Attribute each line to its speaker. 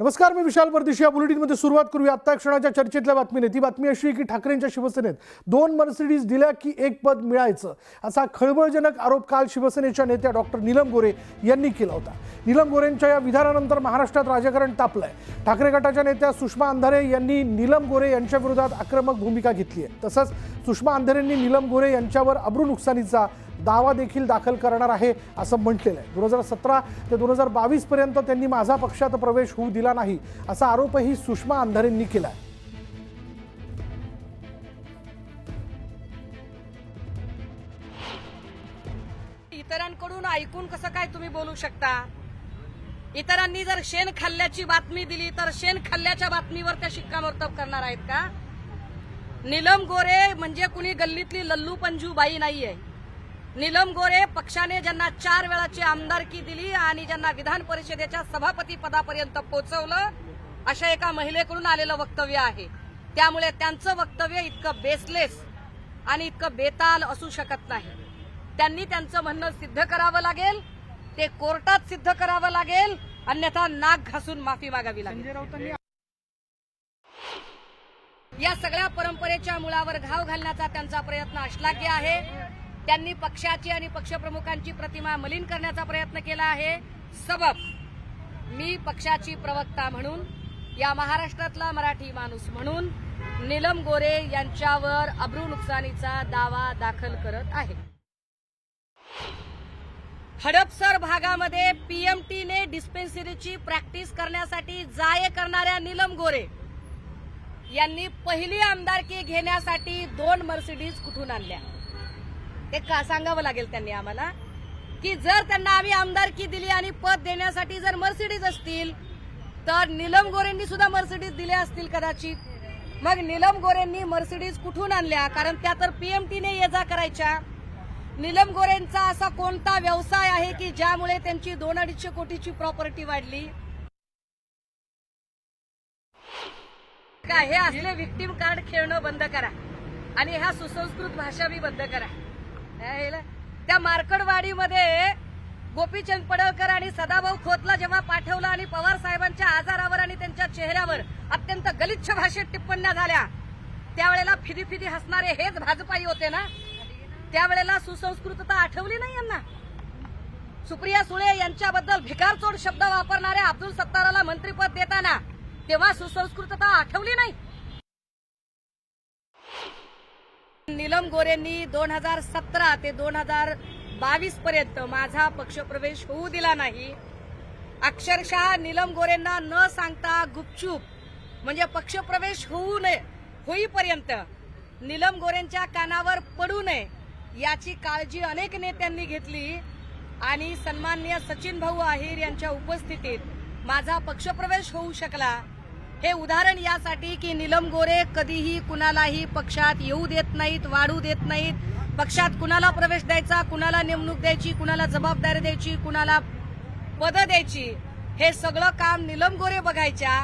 Speaker 1: नमस्कार मी विशाल परदेशी या बुलेटिनमध्ये सुरुवात करूया. आत्ता क्षणाच्या चर्चेतल्या बातमीने. ती बातमी अशी की ठाकरेंच्या शिवसेनेत दोन मर्सिडीज दिल्या की एक पद मिळायचं. असा खळबळजनक आरोप काल शिवसेनेच्या नेत्या डॉक्टर नीलम गोरे यांनी केला होता. नीलम गोरेंच्या या विधानानंतर महाराष्ट्रात राजकारण तापलंय. ठाकरे गटाच्या नेत्या सुषमा अंधारे यांनी नीलम गोरे यांच्या विरोधात आक्रमक भूमिका घेतली आहे तसंच सुषमा अंधारेंनी नीलम गोरे यांच्यावर अब्रू नुकसानीचा दावा देखील दाखल करणार आहे असं म्हटलेलं आहे. दोन हजार सतरा ते दोन हजार बावीसपर्यंत त्यांनी माझा पक्षात प्रवेश होऊ दिला नाही असा आरोपही सुषमा अंधारेंनी केला आहे.
Speaker 2: इतरांकडून ऐकून कसं काय तुम्ही बोलू शकता? इतरांनी जर शेण खाल्ल्याची बातमी दिली तर शेण खाल्ल्याच्या बातमीवर त्या शिक्कामोर्तब करणार आहेत का? नीलम गोरे म्हणजे कुणी गल्लीतली लल्लू पंजू बाई नाहीये. नीलम गोरे पक्षाने ज्यांना चार वेळाची आमदारकी दिली आणि ज्यांना विधान परिषदेच्या सभापती पदापर्यंत पोहोचवलं अशा एका महिलेकडून आलेलं वक्तव्य आहे. त्यामुळे त्यांचं वक्तव्य इतकं बेसलेस आणि इतकं बेताल असू शकत नाही. त्यांनी त्यांचं म्हणणं सिद्ध करावं लागेल ते कोर्टात सिद्ध करावं लागेल अन्यथा नाक घासून माफी मागावी लागेल. या सगळ्या परंपरेच्या मुळावर घाव घालण्याचा त्यांचा प्रयत्न अश्लाघ्य आहे. त्यांनी पक्षाची आणि पक्षप्रमुखांची प्रतिमा मलिन करण्याचा प्रयत्न केला आहे. सबब मी पक्षाची प्रवक्ता म्हणून या महाराष्ट्रातला मराठी माणूस म्हणून नीलम गोरे यांच्यावर अब्रू नुकसानीचा दावा दाखल करत आहे. हडपसर भागामध्ये पीएमटीने डिस्पेन्सरीची प्रॅक्टिस करण्यासाठी जाय करणाऱ्या नीलम गोरे यांनी पहिली आमदारकी घेण्यासाठी दोन मर्सिडीज कुठून आणल्या? ते का सांगावं लागेल त्यांनी आम्हाला? की जर त्यांना आम्ही आमदारकी दिली आणि पद देण्यासाठी जर मर्सिडीज असतील तर नीलम गोरेंनी सुद्धा मर्सिडीज दिल्या असतील कदाचित. मग नीलम गोरेंनी मर्सिडीज कुठून आणल्या? कारण त्या तर पीएमटीने ये जा करायच्या. नीलम गोरेंचा असा कोणता व्यवसाय आहे की ज्यामुळे त्यांची दोन अडीचशे कोटीची प्रॉपर्टी वाढली? का हे असले विक्टीम कार्ड खेळणं बंद करा. आणि ह्या सुसंस्कृत भाषा बी बंद करा. त्या मार्कडवाडीमध्ये गोपीचंद पडळकर आणि सदाभाऊ खोतला जेव्हा पाठवलं आणि पवार साहेबांच्या आजारावर आणि त्यांच्या चेहऱ्यावर अत्यंत गलिच्छ भाषेत टिप्पण्या झाल्या त्यावेळेला फिदी फिदी हसणारे हेच भाजपाई होते ना? त्यावेळेला सुसंस्कृतता आठवली नाही यांना? सुप्रिया सुळे यांच्याबद्दल भिकारचोड शब्द वापरणाऱ्या अब्दुल सत्ताराला मंत्रीपद देताना तेव्हा सुसंस्कृतता आठवली नाही? नीलम गोरेंनी दोन हजार सतरा ते दोन हजार बावीस पर्यंत माझा पक्षप्रवेश होऊ दिला नाही. अक्षरशः नीलम गोरेंना न सांगता गुपचूप म्हणजे पक्षप्रवेश होऊ नये होईपर्यंत नीलम गोरेंच्या कानावर पडू नये याची काळजी अनेक नेत्यांनी घेतली आणि सन्माननीय सचिन भाऊ आहिर यांच्या उपस्थितीत माझा पक्षप्रवेश होऊ शकला. हे उदाहरण यासाठी की नीलम गोरे कधीही कुणालाही पक्षात येऊ देत नाहीत वाढू देत नाहीत. पक्षात कुणाला प्रवेश द्यायचा कुणाला नेमणूक द्यायची कुणाला जबाबदारी द्यायची कुणाला पद द्यायची हे सगळं काम नीलम गोरे बघायच्या.